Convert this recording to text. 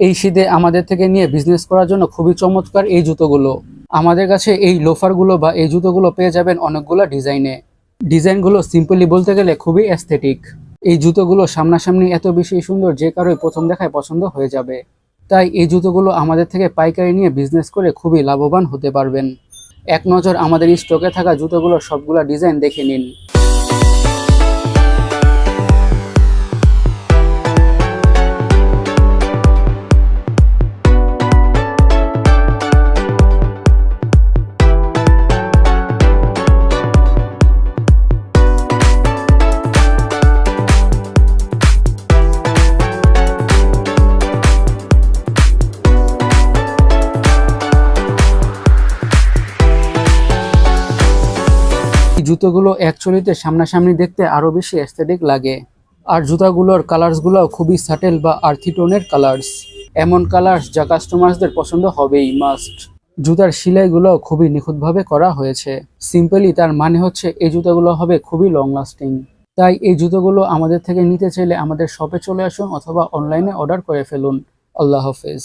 এই শীতে আমাদের থেকে নিয়ে বিজনেস করার জন্য খুবই চমৎকার এই জুতোগুলো। আমাদের কাছে এই লোফারগুলো বা এই জুতোগুলো পেয়ে যাবেন অনেকগুলো ডিজাইনে। ডিজাইনগুলো সিম্পলি বলতে গেলে খুবই অ্যাস্থেটিক এই জুতোগুলো সামনাসামনি এত বেশি সুন্দর যে কারোই প্রথম দেখায় পছন্দ হয়ে যাবে। তাই এই জুতোগুলো আমাদের থেকে পাইকারি নিয়ে বিজনেস করে খুবই লাভবান হতে পারবেন। এক নজর আমাদের স্টকে থাকা জুতোগুলোর সবগুলা ডিজাইন দেখে নিন। জুতোগুলো অ্যাকচুয়ালিতে সামনাসামনি দেখতে আরও বেশি অ্যাস্থেটিক লাগে। আর জুতাগুলোর কালার্সগুলো খুবই সাটেল বা আর্থি টোনের কালার্স এমন কালার্স যা কাস্টমার্সদের পছন্দ হবেই মাস্ট জুতার সেলাইগুলো খুবই নিখুঁতভাবে করা হয়েছে। সিম্পলি তার মানে হচ্ছে এই জুতাগুলো হবে খুবই লং লাস্টিং তাই এই জুতোগুলো আমাদের থেকে নিতে চাইলে আমাদের শপে চলে আসুন অথবা অনলাইনে অর্ডার করে ফেলুন। আল্লাহ হাফেজ।